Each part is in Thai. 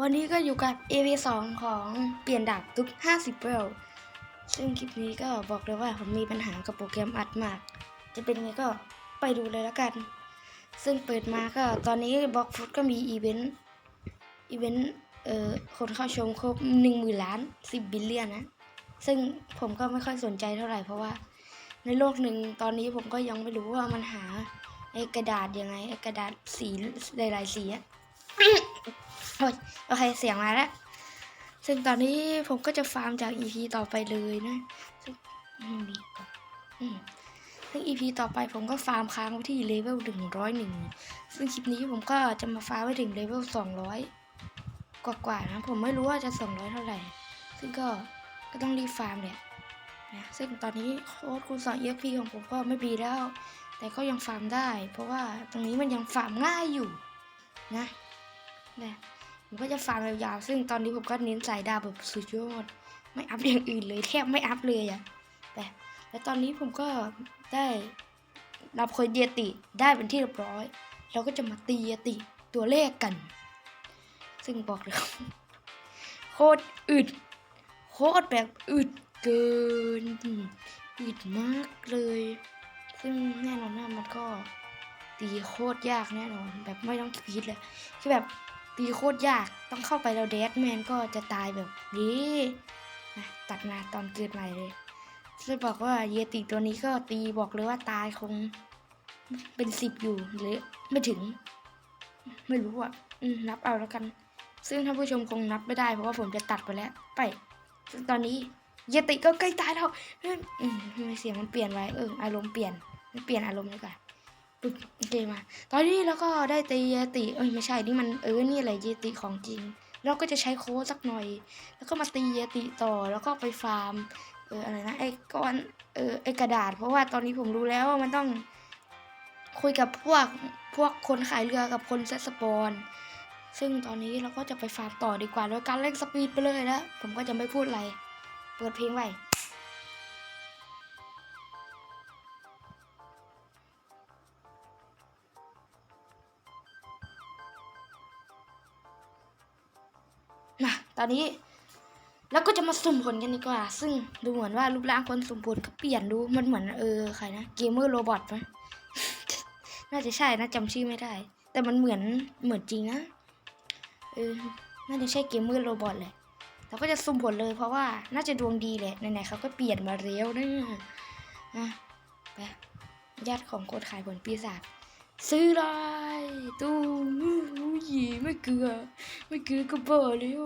วันนี้ก็อยู่กับ EP 2ของเปลี่ยนดาบทุก 50เวลซึ่งคลิปนี้ก็บอกเลยว่าผมมีปัญหากับโปรแกรมอัดมาก จะเป็นไงก็ไปดูเลยแล้วกัน ซึ่งเปิดมาก็ตอนนี้บล็อกฟุตก็มีอีเวนต์ อีเวนต์ เอ่อ คนเข้าชมครบ1 0,000ล้าน 10 บิลเลียนนะ ซึ่งผมก็ไม่ค่อยสนใจเท่าไหร่เพราะว่า ในโลกหนึ่งตอนนี้ผมก็ยังไม่รู้ว่ามันหาไอ้กระดาษยังไงไอ้กระดาษสีหลายๆสีอะ โอ้ยโอเคเสียงมาแล้ว ซึ่งตอนนี้ผมก็จะฟาร์มจาก EP ต่อไปเลยนะซึ่งอืมดีก่อนซึ่ง EP ต่อไปผมก็ฟาร์มค้างไว้ที่เลเวลหนึ่งร้อยหนึ่งซึ่งคลิปนี้ผมก็จะมาฟาร์มไว้ถึงเลเวลสองร้อยกว่าๆนะผมไม่รู้ว่าจะสองร้อยเท่าไหร่ ซึ่งก็ก็ต้องรีฟาร์มแหละนะซึ่งตอนนี้โค้ดคูณสองเอ็กพีของผมก็ไม่ดีแล้ว แต่ก็ยังฟาร์มได้ เพราะว่าตรงนี้มันยังฟาร์มง่ายอยู่นะนะ ผมก็จะฟาร์มยาวๆซึ่งตอนนี้ผมก็เน้นสายดาวแบบสุดยอดไม่อัพอย่างอื่นเลยแทบไม่อัพเลยอะแต่แล้วตอนนี้ผมก็ได้รับคนเยติได้เป็นที่เรียบร้อย เราก็จะมาตีเยติตัวเลขกัน ซึ่งบอกเลยโคตรอึดโคตรแบบอึดเกินอึดมากเลย ซึ่งแน่นอนว่ามันก็ตีโคตรยากแน่นอน แบบไม่ต้องคิดเลยคือแบบ ตีโคตรยากต้องเข้าไปแล้วเดดแมนก็จะตายแบบนี้นะตัดมาตอนเกิดใหม่เลยซึ่งบอกว่าเยติตัวนี้ก็ตีบอกเลยว่าตายคง เป็นสิบอยู่หรือไม่ถึง ไม่รู้อะนับเอาแล้วกัน ซึ่งท่านผู้ชมคงนับไม่ได้เพราะว่าผมจะตัดไปแล้ว ไปซึ่งตอนนี้เยติก็ใกล้ตายแล้วเฮ้ยอืมทำไมเสียงมันเปลี่ยนไว้เอออารมณ์เปลี่ยนมันเปลี่ยนอารมณ์ดีกว่า ปึ๊บโอเคมา ตอนนี้เราก็ได้ตีเยติเอ้ยไม่ใช่นี่มันเออนี่อะไรเยติของจริง เราก็จะใช้โค้ดสักหน่อย แล้วก็มาตีเยติต่อแล้วก็ไปฟาร์มเอออะไรนะไอ้ก้อนเออไอ้กระดาษ เพราะว่าตอนนี้ผมรู้แล้วว่ามันต้องคุยกับพวกพวกคนขายเรือกับคนเซตสปอนซึ่งตอนนี้เราก็จะไปฟาร์มต่อดีกว่าโดยการเร่งสปีดไปเลยแล้วผมก็จะไม่พูดอะไร เปิดเพลงไว้ อนนี้เราก็จะมาสุ่มผลกันดีกว่า ซึ่งดูเหมือนว่ารูปร่างคนสุ่มผลก็เปลี่ยนดูมันเหมือนเออใครนะเกมเมอร์โรบอทไหมน่าจะใช่นะจำชื่อไม่ได้ แต่มันเหมือนเหมือนจริงนะเออน่าจะใช่เกมเมอร์โรบอทแหละเราก็จะสุ่มผลเลยเพราะว่าน่าจะดวงดีแหละไหนๆเขาก็เปลี่ยนมาเร็วนะนะไปญาติของคนขายผลปีศาจ ซื้อได้ตู้อู้ยไม่เกลือ ไม่เกลือก็เบอร์แล้ว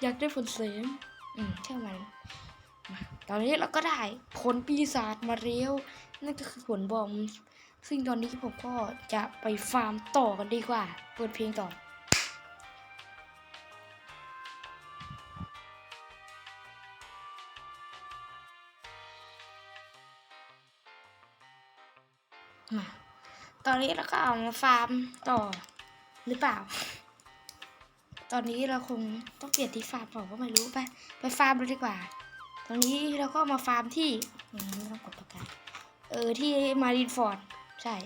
อยากได้ผลเสมอืมใช่างมันมาตอนนี้เราก็ได้ผลปีศาจมาเร็ว นั่นก็คือผลบอม ซึ่งตอนนี้ผมก็จะไปฟาร์มต่อกันดีกว่า เปิดเพลงต่อ ตอนนี้เราก็เอามาฟาร์มต่อหรือเปล่า ตอนนี้เราคงต้องเปลี่ยนที่ฟาร์มเปล่าก็ไม่รู้ไปไปฟาร์มเลยดีกว่า ตอนนี้เราก็มาฟาร์มที่ไม่ต้องกดประกาศเออที่มารินฟอร์ดใช่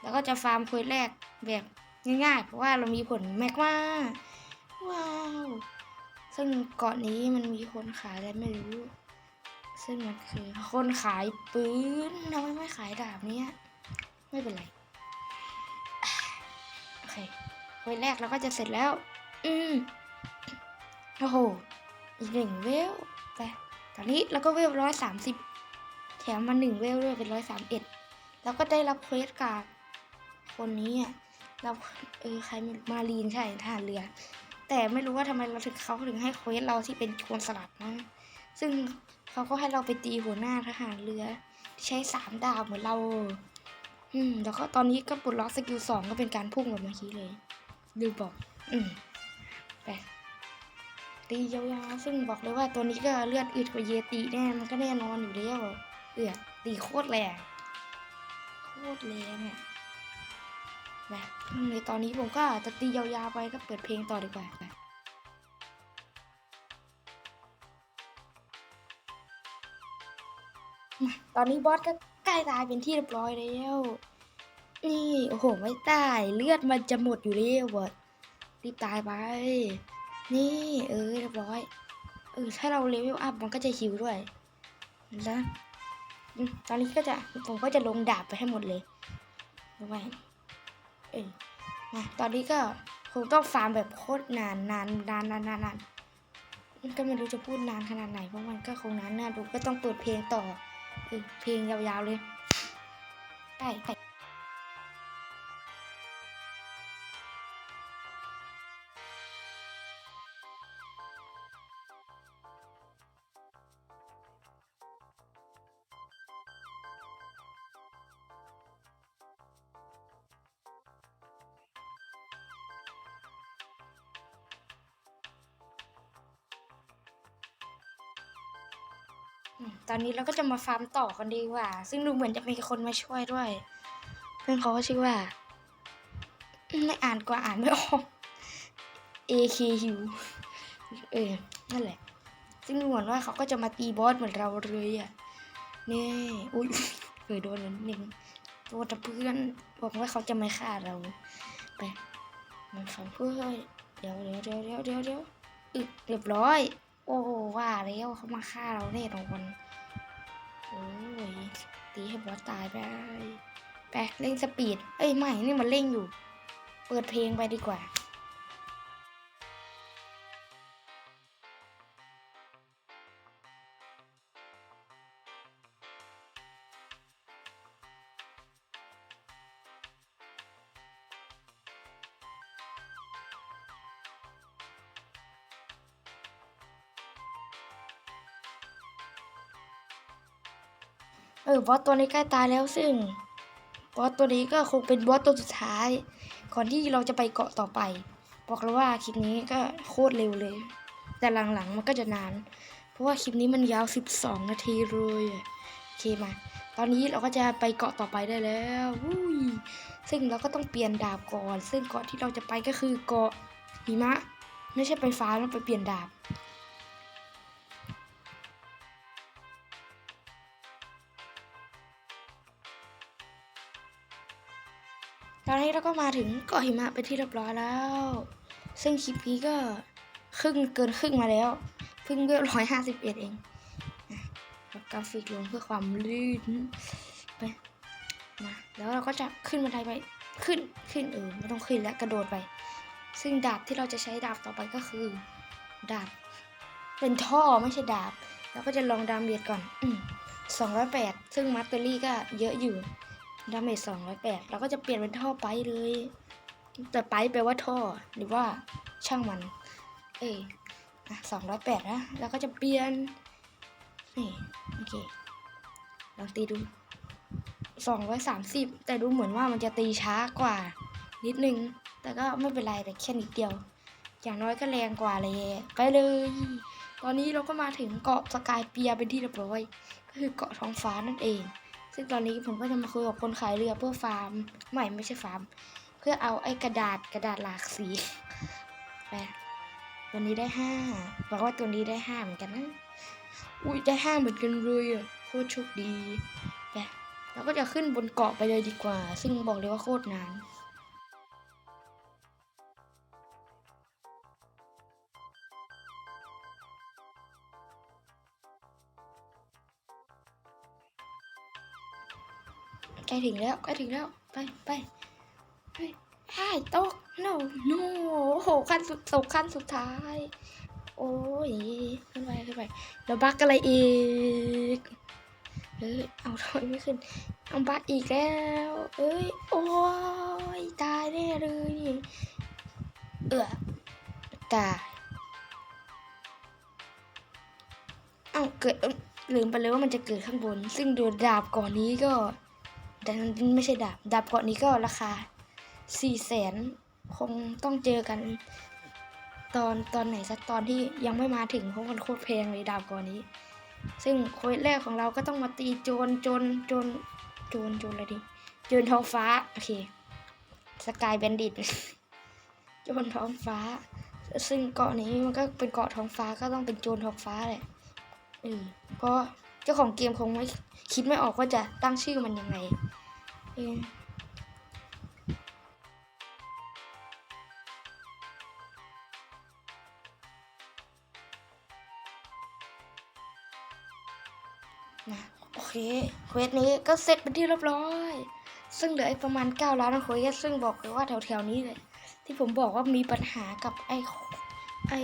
แล้วก็จะฟาร์มเควสแรกแบบง่ายๆ เพราะว่าเรามีผลแมกมาว้าว ซึ่งเกาะนี้มันมีคนขายอะไรไม่รู้ ซึ่งมันคือคนขายปืนทำไมไม่ขายดาบเนี้ยไม่เป็นไร เวลแรกเราก็จะเสร็จแล้ว อืมโอ้โห อีกหนึ่งเวลไปตอนนี้เราก็เวลร้อยสามสิบแถมมาหนึ่งเวลด้วยเป็นร้อยสามเอ็ดแล้วก็ได้รับเควสการ์ดคนนี้อะเราเออใครมารีนใช่ทหารเรือ แต่ไม่รู้ว่าทำไมเราถึงเขาถึงให้เควสเราที่เป็นโจรสลัดนะ ซึ่งเขาก็ให้เราไปตีหัวหน้าทหารเรือ ใช้สามดาบเหมือนเรา อืมแล้วก็ตอนนี้ก็ปลดล็อกสกิลสองก็เป็นการพุ่งแบบเมื่อกี้เลย ดูบอกอืมไปตียาวๆซึ่งบอกเลยว่าตัวนี้ก็เลือดอึดกว่าเยติแน่มันก็แน่นอนอยู่แล้วเอือตีโคตรแรงโคตรแรงอะแบบในตอนนี้ผมก็จะตียาวๆไปก็เปิดเพลงต่อดีกว่าไปมาตอนนี้บอสก็ใกล้ตายเป็นที่เรียบร้อยแล้ว นี่โอ้โหไม่ตายเลือดมันจะหมดอยู่แล้วอสรีบตายไป นี่เออเรียบร้อยเออถ้าเราเลเวลอัพมันก็จะฮิวด้วยแล้วตอนนี้ก็จะผมก็จะลงดาบไปให้หมดเลยเอาไว้เออมาตอนนี้ก็คงต้องฟาร์มแบบโคตรนานนานนานนานนานนานมันก็ไม่รู้จะพูดนานขนาดไหนเพราะมันก็คงนานน่ดูก็ต้องเปิดเพลงต่อเออเพลงยาวๆเลยไปไป ตอนนี้เราก็จะมาฟาร์มต่อกันดีกว่า ซึ่งดูเหมือนจะมีคนมาช่วยด้วย เพื่อนเขาก็ชื่อว่าไม่อ่านกว่าอ่านไม่ออก AKU เออ นั่นแหละ ซึ่งดูเหมือนว่าเขาก็จะมาตีบอสเหมือนเราเลยอะ นี่อุ้ยเออโดนนิดนึงตัวต่เพื่อนบอกว่าเขาจะไม่ฆ่าเรา ไป มันฟังเพื่อเดี๋ยวเดี๋ยวเดี๋ยวเดี๋ยวเดี๋ยวเดี๋ยวอึเรียบร้อย โอ้ว่าแล้วเขามาฆ่าเราแน่นอนโอ้ยตีให้บอสตายไปไปเร่งสปีด เอ้ยไม่ นี่มันเร่งอยู่ เปิดเพลงไปดีกว่า เออบอสตัวนี้ใกล้ตายแล้วซึ่งบอสตัวนี้ก็คงเป็นบอสตัวสุดท้าย ก่อนที่เราจะไปเกาะต่อไป บอกเลยว่าคลิปนี้ก็โคตรเร็วเลย แต่หลังๆมันก็จะนาน เพราะว่าคลิปนี้มันยาว 12 นาทีเลยโอเคมา ตอนนี้เราก็จะไปเกาะต่อไปได้แล้ววุ้ยซึ่งเราก็ต้องเปลี่ยนดาบก่อน ซึ่งเกาะที่เราจะไปก็คือเกาะหิมะ ไม่ใช่ไปฟ้าแล้วไปเปลี่ยนดาบ อนนี้เราก็มาถึงเกาะหิมะเป็นที่เรียบร้อยแล้ว ซึ่งคลิปนี้ก็ครึ่งเกินครึ่งมาแล้วเพิ่งเรียบร้อยห้าสิบเอ็ดเองกราฟิกลงเพื่อความลื่นไปมาแล้วเราก็จะขึ้นบันไดไปขึ้นขึ้นเออไม่ต้องขึ้นแล้วกระโดดไป ซึ่งดาบที่เราจะใช้ดาบต่อไปก็คือ ดาบ เป็นท่อไม่ใช่ดาบ เราก็จะลองดามเบียดก่อนสองร้อยแปดซึ่งมัตเตอรี่ก็เยอะอยู่ ดาเมจสองร้อยแปดเราก็จะเปลี่ยนเป็นท่อไปเลย แต่ไปแปลว่าท่อหรือว่าช่างมัน เอ้ยอะสองร้อยแปดนะแล้วก็จะเปลี่ยนนี่โอเคลองตีดูสองร้อยสามสิบแต่ดูเหมือนว่ามันจะตีช้ากว่า นิดนึง แต่ก็ไม่เป็นไรแต่แค่นิดเดียว อย่างน้อยก็แรงกว่าเลยไปเลย ตอนนี้เราก็มาถึงเกาะสกายเปียเป็นที่เรียบร้อย ก็คือเกาะท้องฟ้านั่นเอง ซึ่งตอนนี้ผมก็จะมาคุยกับคนขายเรือเพื่อฟาร์มไม่ไม่ใช่ฟาร์ม เพื่อเอาไอ้กระดาษกระดาษหลากสีไปตัวนี้ได้ห้าบอกว่าตัวนี้ได้ห้าเหมือนกันนะอุ้ยได้ห้าเหมือนกันเลยอะโคตรโชคดีไปเราก็จะขึ้นบนเกาะไปเลยดีกว่า ซึ่งบอกเลยว่าโคตรนาน ใกล้ถึงแล้วใกล้ถึงแล้ว ไปไปไปไอ้ตก no no โอ้โหขั้นสุดตกขั้นสุดท้าย โอ้ยขึ้นไปขึ้นไปแล้วบักอะไรอีกเอ้ยเอาทอยไม่ขึ้นเอาบักอีกแล้ว เอ้ยโอ้ยตายแน่เลยเอือตายเอาเกิดลืมไปเลยว่ามันจะเกิดข้างบน ซึ่งโดนดาบก่อนนี้ก็ แต่ไม่ใช่ดาบ ดาบเก่อนนี้ก็ราคาสี่แสนคงต้องเจอกัน ตอนตอนไหนสักตอนที่ยังไม่มาถึงเพราะมันโคตรแพงเลยดาบก่อนนี้ ซึ่งโค้ดแรกของเราก็ต้องมาตีโจรโจรโจรโจรโจรอะไรดิโจรท้องฟ้า โอเคสกายแบนดิตโจรท้องฟ้า ซึ่งเกาะนี้มันก็เป็นเกาะท้องฟ้าก็ต้องเป็นโจรท้องฟ้าแหละเออเพราะ เจ้าของเกมคงไม่คิดไม่ออกว่าจะตั้งชื่อมันยังไงนะโอเคเควสนี้ก็เสร็จเป็นที่เรียบร้อย ซึ่งเหลือประมาณ 9 ล้านเควสซึ่งบอกเลยว่าแถวๆนี้เลย ที่ผมบอกว่ามีปัญหากับไอ้ไอ้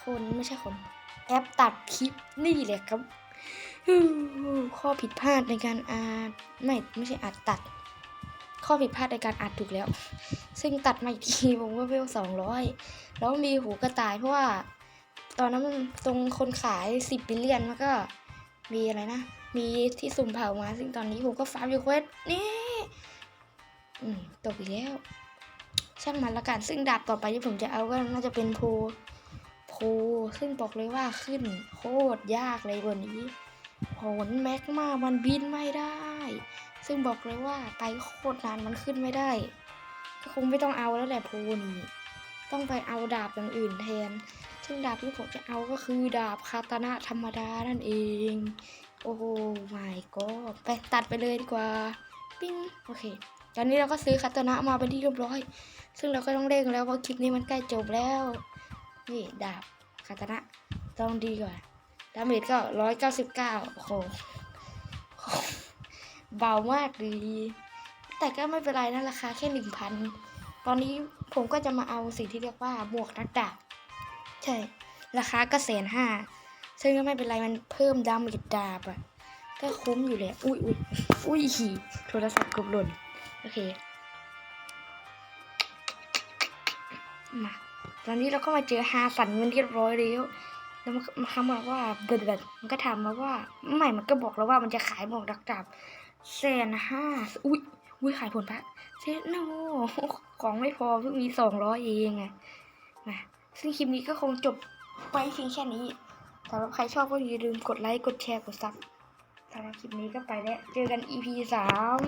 คนไม่ใช่คน แอปตัดคลิปนี่แหละครับ ข้อผิดพลาดในการอาดไม่ไม่ใช่อัดตัด ข้อผิดพลาดในการอัดถูกแล้ว ซึ่งตัดมาอีกทีผมว่าเวลสองร้อยแล้วมีหูกระต่ายเพราะว่า ตอนนั้นมันตรงคนขายสิบบิลเลียนมันก็ มีอะไรนะ มีที่สุ่มเผามา ซึ่งตอนนี้ผมก็ฟาร์มอยู่เควสนี่ตกอีกแล้ว ช่างมันละกันซึ่งดาบต่อไปที่ผมจะเอาก็น่าจะเป็นโพ โพซึ่งบอกเลยว่าขึ้นโคตรยากเลยวันนี้โหนแม็กมามันบินไม่ได้ ซึ่งบอกเลยว่าไปโคตรนานมันขึ้นไม่ได้ ก็คงไม่ต้องเอาแล้วแหละโพนี้ต้องไปเอาดาบอย่างอื่นแทน ซึ่งดาบที่ผมจะเอาก็คือดาบคาตานะธรรมดานั่นเอง โอ้โหไม่ก็ไปตัดไปเลยดีกว่า ปิ้งโอเคตอนนี้เราก็ซื้อคาตานะมาเป็นที่เรียบร้อย ซึ่งเราก็ต้องเร่งแล้วเพราะคลิปนี้มันใกล้จบแล้ว นี่ดาบคาตานะต้องดีกว่าดาเมจก็ร้อยเก้าสิบเก้าโอ้โหเบามากดี แต่ก็ไม่เป็นไรนะราคาแค่หนึ่งพันตอนนี้ผมก็จะมาเอาสิ่งที่เรียกว่าหมวกนักดาบ ใช่ ราคาก็แสนห้าซึ่งก็ไม่เป็นไรมันเพิ่มดาเมจดาบอะก็คุ้มอยู่เลยอุ้ยอุ้ยอุ้ยโทรศัพท์กบหล่น โอเค มา ตอนนี้เราก็มาเจอฮาสันมันเรียบร้อยแล้วแล้วมันคำบอกว่าเบิดเบิดมันก็ถามมาว่าไม่มันก็บอกแล้วว่ามันจะขายหมวกดักดับแสนห้าอุ้ยอุ้ยขายผลพระเซโนของไม่พอเพิ่งมีสองร้อยเองไงมาซึ่งคลิปนี้ก็คงจบไปเพียงแค่นี้สำหรับใครชอบก็อย่าลืมกดไลค์ กดแชร์ กดซับสำหรับคลิปนี้ก็ไปแล้ว เจอกัน EP สาม